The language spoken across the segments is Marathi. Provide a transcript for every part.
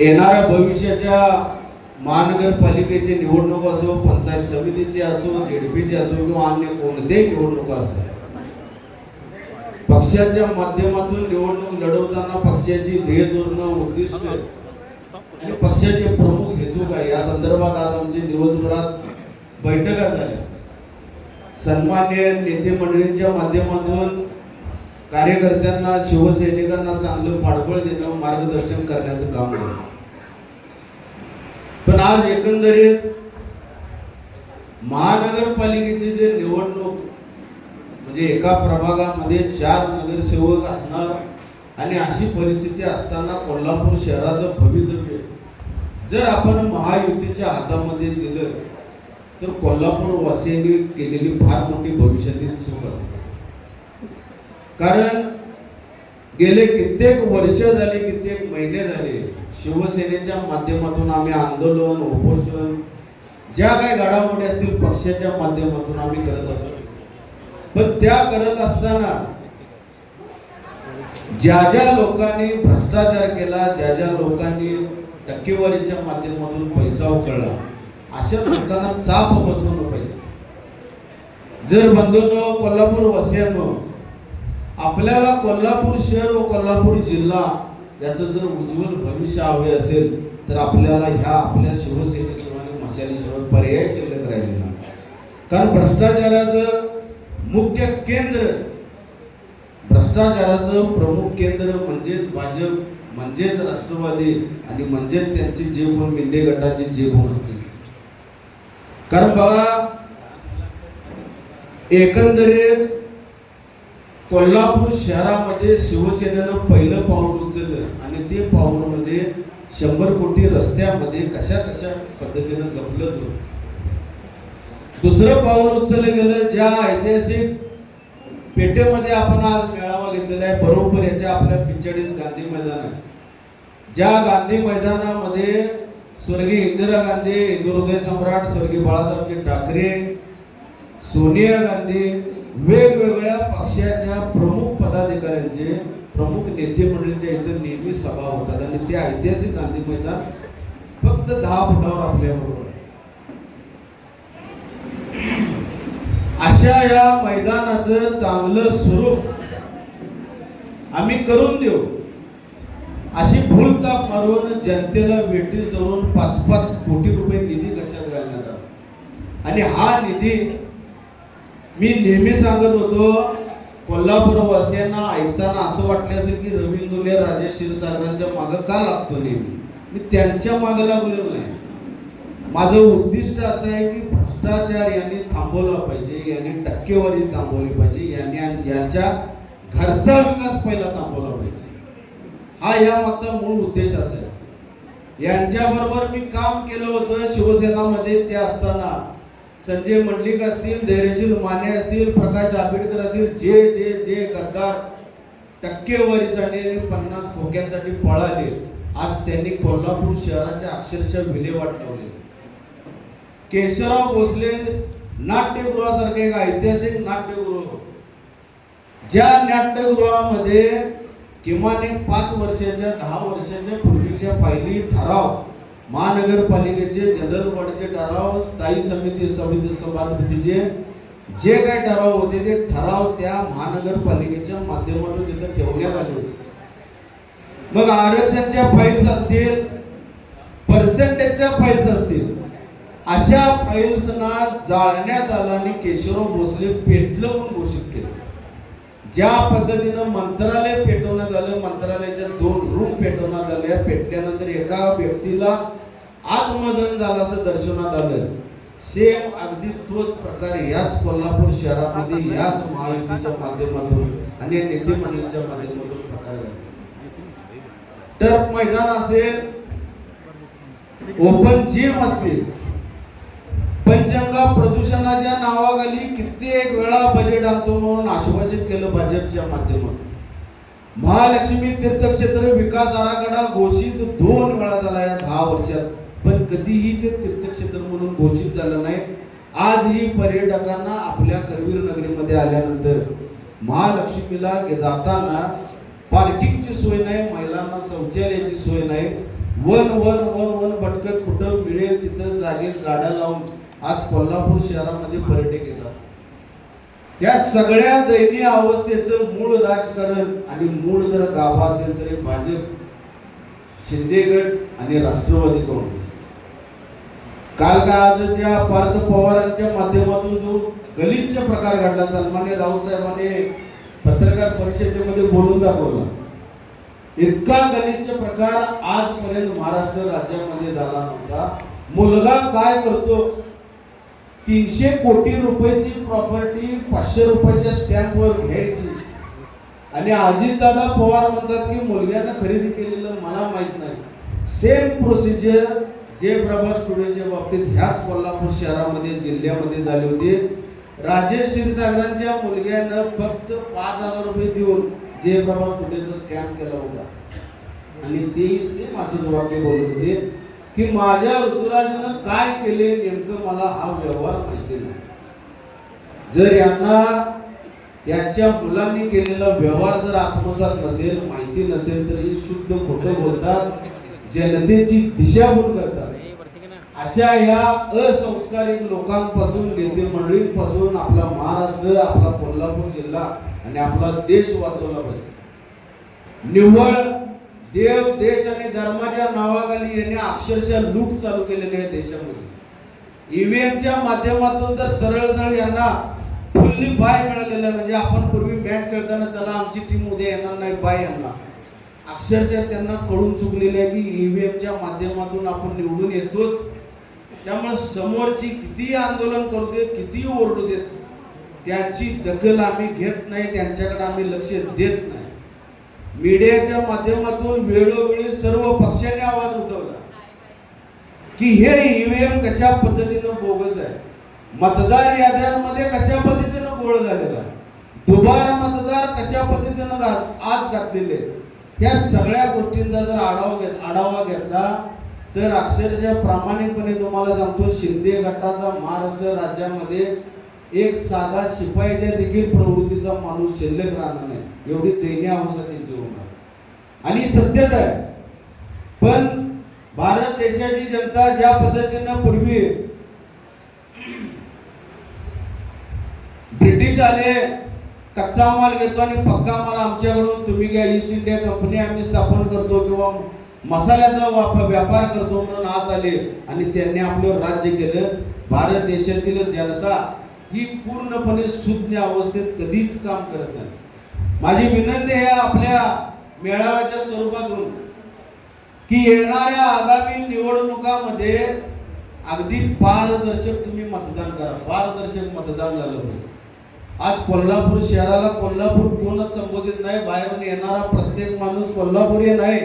येणाऱ्या भविष्याच्या महानगरपालिकेची निवडणूक असो पंचायत समितीची असो झेडपीची असो किंवा अन्य कोणत्याही निवडणुका असो पक्षाच्या माध्यमातून निवडणूक लढवताना पक्षाची ध्येय धोरणं उद्दिष्ट आणि पक्षाचे प्रमुख हेतू काय? या संदर्भात आज आमची दिवसभरात बैठका झाल्या. सन्मान्य नेते मंडळींच्या माध्यमातून कार्यकर्त्यांना शिवसैनिकांना चांगलं पाठबळ देणं मार्गदर्शन करण्याचं काम झालं पण आज एकंदरीत महानगरपालिकेची जे निवडणूक म्हणजे एका प्रभागामध्ये चार नगरसेवक असणार आणि अशी परिस्थिती असताना कोल्हापूर शहराचं भवितव्य जर आपण महायुतीच्या हातामध्ये दिलं तर कोल्हापूर वासियांनी केलेली फार मोठी भविष्यातील चूक असते कारण गेले कित्येक वर्ष झाले कित्येक महिने झाले शिवसेनेच्या माध्यमातून आम्ही आंदोलन उपोषण ज्या काही घडामोडी असतील पक्षाच्या माध्यमातून आम्ही करत असतो. पण त्या करत असताना ज्या ज्या लोकांनी भ्रष्टाचार केला ज्या ज्या लोकांनी टक्केवारीच्या माध्यमातून पैसा उकळला अशा लोकांना चाप बसवलं पाहिजे. जर बंधूंनो कोल्हापूर वासियांनो आपल्याला कोल्हापूर शहर व कोल्हापूर जिल्हा याचं जर उज्ज्वल भविष्य हवे असेल तर आपल्याला ह्या आपल्या शिवसेनेशिवाय आणि मशालीशिवाय पर्याय शिल्लक राहिलेला नाही. कारण भ्रष्टाचाराचं मुख्य केंद्र भ्रष्टाचाराचं प्रमुख केंद्र म्हणजेच भाजप म्हणजेच राष्ट्रवादी आणि म्हणजेच त्यांचे जे कोण मिंदे गटाचे जे कोण असतील कारण बघा एकंदरीत कोल्हापूर शहरामध्ये शिवसेनेनं पहिलं पाऊल उचललं आणि ते पाऊल म्हणजे शंभर कोटी रस्त्यामध्ये कशा कशा पद्धतीनं गपलत होत दुसरं पाऊल उचललं गेलं ज्या ऐतिहासिक पेठेमध्ये आपण आज मेळावा घेतलेला आहे बरोबर याच्या आपल्या पिंचाळीस गांधी मैदानात. ज्या गांधी मैदानामध्ये स्वर्गीय इंदिरा गांधी हिंदू हृदय सम्राट स्वर्गीय बाळासाहेब ठाकरे सोनिया गांधी वेगवेगळ्या पक्षाच्या प्रमुख पदाधिकाऱ्यांचे प्रमुख नेते मंडळींच्या इथे नेहमी सभा होतात आणि ते ऐतिहासिक गांधी मैदान फक्त दहा फुटावर आपल्याबरोबर अशा या मैदानाचं चांगलं स्वरूप आम्ही करून देऊ. अशी भूलताप मारून जनतेला वेटीस धरून पाच पाच कोटी रुपये निधी कशात घालण्यात आला? आणि हा निधी मी नेहमी सांगत होतो कोल्हापूरवासियांना ऐकताना असं वाटलं असेल की रवी इंदुले राजेश क्षीरसागरांच्या मागं का लागतो नेहमी? मी त्यांच्या मागं लागलेलो नाही. माझं उद्दिष्ट असं आहे की भ्रष्टाचार यांनी थांबवला पाहिजे यांनी टक्केवारी थांबवली पाहिजे यांनी आणि यांच्या घरचा विकास पहिला थांबवला पाहिजे. हा या मागचा मूळ उद्देश असा आहे. यांच्याबरोबर मी काम केलं होतं शिवसेनामध्ये ते असताना संजय मंडलिक असतील धैर्यशील माने असतील प्रकाश आंबेडकर असतील जे जे जे गद्दार टक्केवारीसाठी आणि पन्नास खोक्यांसाठी पळाले. आज त्यांनी कोल्हापूर शहराच्या अक्षरशः विल्हेवाट लावले. केशवराव भोसले नाट्यगृहासारखे एक ऐतिहासिक नाट्यगृह ज्या नाट्यगृहामध्ये किमान एक पाच वर्षाच्या दहा वर्षाच्या पूर्वीच्या पहिली ठराव महानगरपालिकेचे जनरल वॉर्डचे ठराव स्थायी समिती समिती सभापतीचे जे काही ठराव होते ते ठराव त्या महानगरपालिकेच्या माध्यमातून तिथं ठेवण्यात आले होते. मग आरक्षणच्या फाईल्स असतील पर्सेंटेजच्या फाईल्स असतील अशा फाईल्सना जाळण्यात आलं आणि केशवराव भोसले पेटलं म्हणून घोषित केलं. ज्या पद्धतीनं मंत्रालय पेटवण्यात आलं मंत्रालयाच्या दोन रूम पेटवण्यात आल्या. पेटल्यानंतर एका व्यक्तीला आत्मदन झालं असं दर्शवण्यात आलं. सेम अगदी तोच प्रकार याच कोल्हापूर शहरामध्ये याच महायुतीच्या माध्यमातून आणि या नेते मंडळीच्या माध्यमातून प्रकार झाला. टर्फ मैदान असेल ओपन जिम असतील पंचंगा प्रदूषणाच्या नावाखाली कित्येक वेळा बजेट आणतो म्हणून आश्वासित केलं भाजपच्या माध्यमातून. महालक्ष्मी तीर्थक्षेत्र विकास आराखडा घोषित दोन वेळा झाला या दहा वर्षात पण कधीही ते तीर्थक्षेत्र म्हणून घोषित झालं नाही. आजही पर्यटकांना आपल्या करवीर नगरीमध्ये आल्यानंतर महालक्ष्मीला जाताना पार्किंगची सोय नाही महिलांना शौचालयाची सोय नाही. वन वन वन वन भटकत कुठं मिळेल तिथं जागेत गाड्या लावून आज कोल्हापूर शहरामध्ये पर्यटक येतात. त्या सगळ्या दयनीय अवस्थेचं मूळ राजकारण आणि मूळ जर गाभा असेल तर भाजप शिंदे गट आणि राष्ट्रवादी काँग्रेस. काल का आज त्या पार्थ पवारांच्या माध्यमातून जो गलिच्छ प्रकार घडला सन्मान्य राऊत साहेबांनी पत्रकार परिषदेमध्ये बोलून दाखवला. इतका गलिच्छ प्रकार आजपर्यंत महाराष्ट्र राज्यामध्ये झाला नव्हता. मुलगा काय करतो? तीनशे कोटी रुपयाची प्रॉपर्टी पाचशे रुपयाच्या स्टॅम्पवर घ्यायची. आणि अजितदादा पवार म्हणतात की मुलग्यानं खरेदी केलेलं मला माहीत नाही. सेम प्रोसिजर जयप्रभा स्टुडिओच्या बाबतीत ह्याच कोल्हापूर शहरामध्ये जिल्ह्यामध्ये झाली होती. राजेश क्षीरसागरांच्या मुलग्यानं फक्त पाच हजार रुपये देऊन जयप्रभा स्टुडिओचा स्कॅम केला होता. आणि ते सेम असंच वाक्य बोलत होते. की माझ्या ऋतुराजानं काय केले नेमकं मला हा व्यवहार माहिती नाही. जर यांना यांच्या मुलांनी केलेला व्यवहार जर आत्मसात नसेल माहिती नसेल तर हे शुद्ध खोटं बोलतात जनतेची दिशाभूल करतात. अशा ह्या असंस्कारिक लोकांपासून नेते मंडळींपासून आपला महाराष्ट्र आपला कोल्हापूर जिल्हा आणि आपला देश वाचवला पाहिजे. निव्वळ देव देश आणि धर्माच्या नावाखाली यांनी अक्षरशः लूट चालू केलेली आहे देशामध्ये. ईव्हीएमच्या माध्यमातून तर सरळ सरळ यांना फुल्ली बाय मिळालेलं आहे. म्हणजे आपण पूर्वी मॅच खेळताना चला आमची टीम उद्या येणार नाही बाय यांना. अक्षरशः त्यांना कळून चुकलेलं आहे की ईव्हीएमच्या माध्यमातून आपण निवडून येतोच. त्यामुळे समोरची किती आंदोलन करू देत किती ओरडू देत त्यांची दखल आम्ही घेत नाही त्यांच्याकडे आम्ही लक्ष देत नाही. मीडियाच्या माध्यमातून वेळोवेळी सर्व पक्षांनी आवाज उठवला. की हे ईव्हीएम कशा पद्धतीनं बोगस आहे? मतदार याद्यांमध्ये कशा पद्धतीनं गोळ झालेला दुबार मतदार कशा पद्धतीनं घात- आत घातलेले आहेत. या सगळ्या गोष्टींचा जर आढावा घेत आढावा घेतला तर अक्षरशः प्रामाणिकपणे तुम्हाला सांगतो शिंदे गटाचा महाराष्ट्र राज्यामध्ये एक साधा शिपायाच्या देखील प्रवृत्तीचा माणूस शिल्लक राहणार नाही. एवढी दैन्य अवस्था त्यांची होणार. आणि सत्यता आहे पण भारत देशाची जनता ज्या पद्धतीनं पूर्वी ब्रिटिश आले कच्चा माल घेतो आणि पक्का माल आमच्याकडून तुम्ही घ्या ईस्ट इंडिया कंपनी आम्ही स्थापन करतो किंवा मसाल्याचा वापर व्यापार करतो म्हणून आत आले. आणि त्यांनी आपलं राज्य केलं. भारत देशातील जनता ही पूर्णपणे सुज्ञ अवस्थेत कधीच काम करत नाही. माझी विनंती आहे आपल्या मेळाव्याच्या स्वरूपातून की येणाऱ्या आगामी निवडणुकामध्ये अगदी पारदर्शक तुम्ही मतदान करा. पारदर्शक मतदान झालं पाहिजे. आज कोल्हापूर शहराला कोल्हापूर कोणच संबोधित नाही बाहेरून येणारा प्रत्येक माणूस कोल्हापुरी नाही.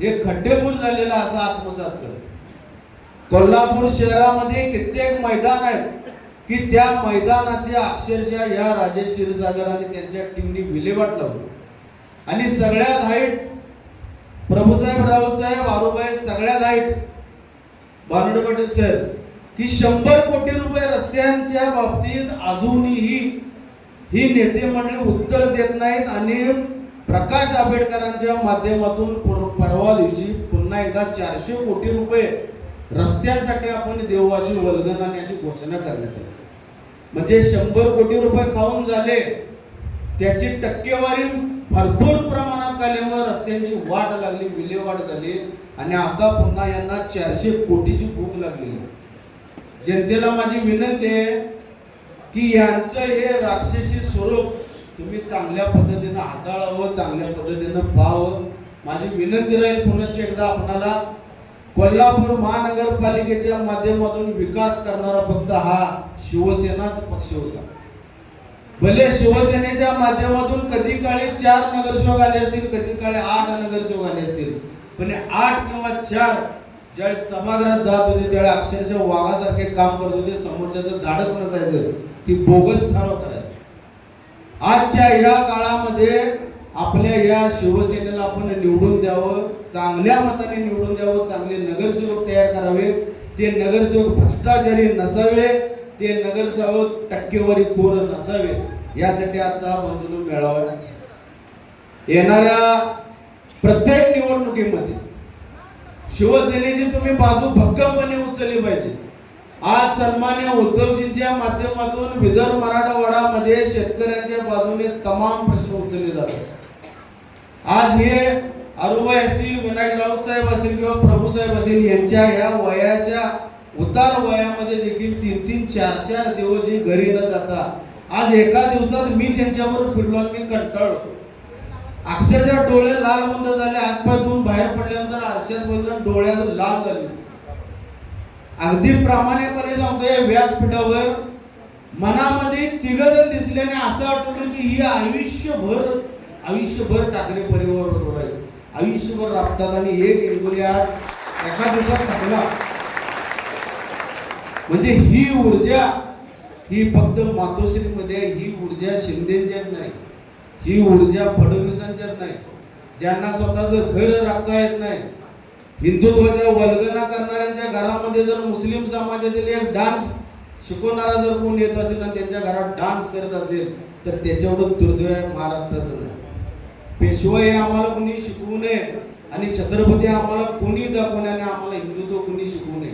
हे खड्डेपूर झालेला असा आत्मसात कर कोल्हापूर शहरामध्ये कित्येक मैदान आहेत. की त्या मैदानाचे अक्षरशः या राजेश क्षीरसागर आणि त्यांच्या टीमनी विल्हेवाट लावली. आणि सगळ्यात हाईट प्रभूसाहेब राऊत साहेब आरुबाई सगळ्यात हाईट भानुड पाटील सर की शंभर कोटी रुपये रस्त्यांच्या बाबतीत अजूनही ही नेते मंडळी उत्तर देत नाहीत आणि प्रकाश आंबेडकरांच्या माध्यमातून परवा दिवशी पुन्हा एकदा चारशे कोटी रुपये रस्त्यांसाठी आपण देववाची वल्गन आणि अशी घोषणा करण्यात आली. म्हणजे शंभर कोटी रुपये खाऊन झाले त्याची टक्केवारी भरपूर प्रमाणात आल्यामुळे रस्त्यांची वाट लागली विल्हेवाट झाली आणि आता पुन्हा यांना चारशे कोटीची भूक लागलेली जनतेला माझी विनंती आहे की यांचं हे राक्षसी स्वरूप तुम्ही चांगल्या पद्धतीनं हाताळावं चांगल्या पद्धतीनं पाहावं. माझी विनंती राहील पुनश्च एकदा आपणाला कोल्हापूर महानगरपालिकेच्या माध्यमातून विकास करणारा फक्त हा शिवसेनाच पक्ष होता. भले शिवसेनेच्या माध्यमातून कधी काळी चार नगरसेवक आले असतील कधी काळी आठ नगरसेवक आले असतील पण आठ किंवा चार ज्यावेळेस सभागृहात जात होते त्यावेळेस अक्षरशः वाघासारखे काम करत होते समोरच्याचं धाडस नसायचं की बोगस ठराव करायचं. आजच्या या काळामध्ये आपल्या या शिवसेनेला आपण निवडून द्यावं चांगल्या मताने निवडून द्यावं चांगले नगरसेवक तयार करावे. ते नगरसेवक भ्रष्टाचारी नसावे ते नगरसेवक टक्केवारी खोर नसावे. यासाठी आजचा हा मिळावा मेळावा येणाऱ्या प्रत्येक निवडणुकीमध्ये शिवसेनेची तुम्ही बाजू भक्कमपणे उचलली पाहिजे. आज सन्मान्य उद्धवजींच्या माध्यमातून विदर्भ मराठवाडामध्ये शेतकऱ्यांच्या बाजूने तमाम प्रश्न उचलले जातात. आज हे अरुबाई असतील विनायक राऊत साहेब असतील किंवा प्रभू साहेब असतील यांच्या या वयाच्या उतार वयामध्ये देखील तीन तीन चार चार दिवस हे घरी न जाता आज एका दिवसात मी त्यांच्यावर फिरलो आणि मी कंटाळलो. अक्षरशः डोळे लाल बंद झाले हातपाय धुवून बाहेर पडल्यानंतर आरशात बघून डोळ्यात लाल झाले. अगदी प्रामाणिकपणे सांगतोय व्यासपीठावर मनामध्ये तिघजण दिसल्याने असं आठवलं की ही आयुष्यभर आयुष्यभर ठाकरे परिवार बरोबर आयुष्यभर राबतात आणि एक इंगोली एका दिवसात टाकला म्हणजे ही ऊर्जा ही फक्त मातोश्रीमध्ये ही ऊर्जा शिंदेच्याच नाही. ही ऊर्जा फडणवीसांच्याच नाही. ज्यांना स्वतःचं घर राखता येत नाही. हिंदुत्वाच्या वल्गना करणाऱ्यांच्या घरामध्ये जर मुस्लिम समाजातील एक डान्स शिकवणारा जर कोण येत असेल आणि त्यांच्या घरात डान्स करत असेल तर त्याच्यावर दुर्दैव महाराष्ट्राचं नाही. पेशवाई आम्हाला कोणी शिकवू नये आणि छत्रपती आम्हाला कोणी दाखवण्याने आम्हाला हिंदुत्व कोणी शिकवू नये.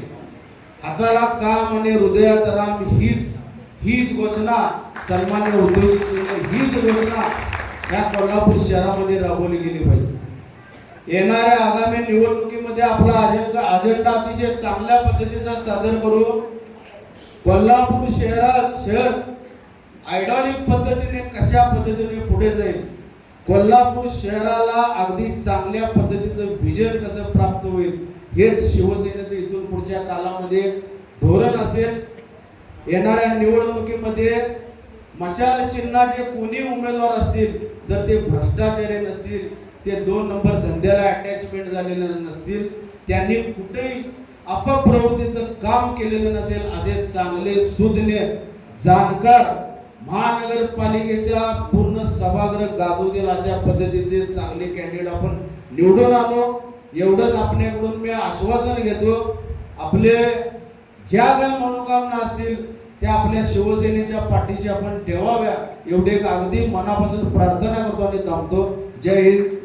हाताला काम आणि हृदयात राम हीच हीच घोषणा सन्मान्य उद्योग हीच घोषणा या कोल्हापूर शहरामध्ये राबवली गेली पाहिजे. येणाऱ्या आगामी निवडणुकीमध्ये आपला अजेंडा अजेंडा अतिशय चांगल्या पद्धतीचा सादर करू. कोल्हापूर शहरात शहर आयडॉलिक पद्धतीने कशा पद्धतीने पुढे जाईल? कोल्हापूर शहराला अगदी चांगल्या पद्धतीचं विजन कसं प्राप्त होईल हेच शिवसेनेचं इथून पुढच्या कालामध्ये धोरण असेल. येणाऱ्या निवडणुकीमध्ये मशाल चिन्हाचे कोणी उमेदवार असतील जर ते भ्रष्टाचारी नसतील ते दोन नंबर धंद्याला अटॅचमेंट झालेले नसतील त्यांनी कुठेही अपप्रवृत्तीचं काम केलेलं नसेल असे चांगले सुज्ञ जाणकार महानगरपालिकेच्या पूर्ण सभागृह गाजवतील अशा पद्धतीचे चांगले कॅन्डिडेट आपण निवडून आलो. एवढंच आपल्याकडून मी आश्वासन घेतो. आपले ज्या काय मनोकामना असतील त्या आपल्या शिवसेनेच्या पाठीशी आपण ठेवाव्या. एवढे एक अगदी मनापासून प्रार्थना करतो आणि थांबतो. जय हिंद.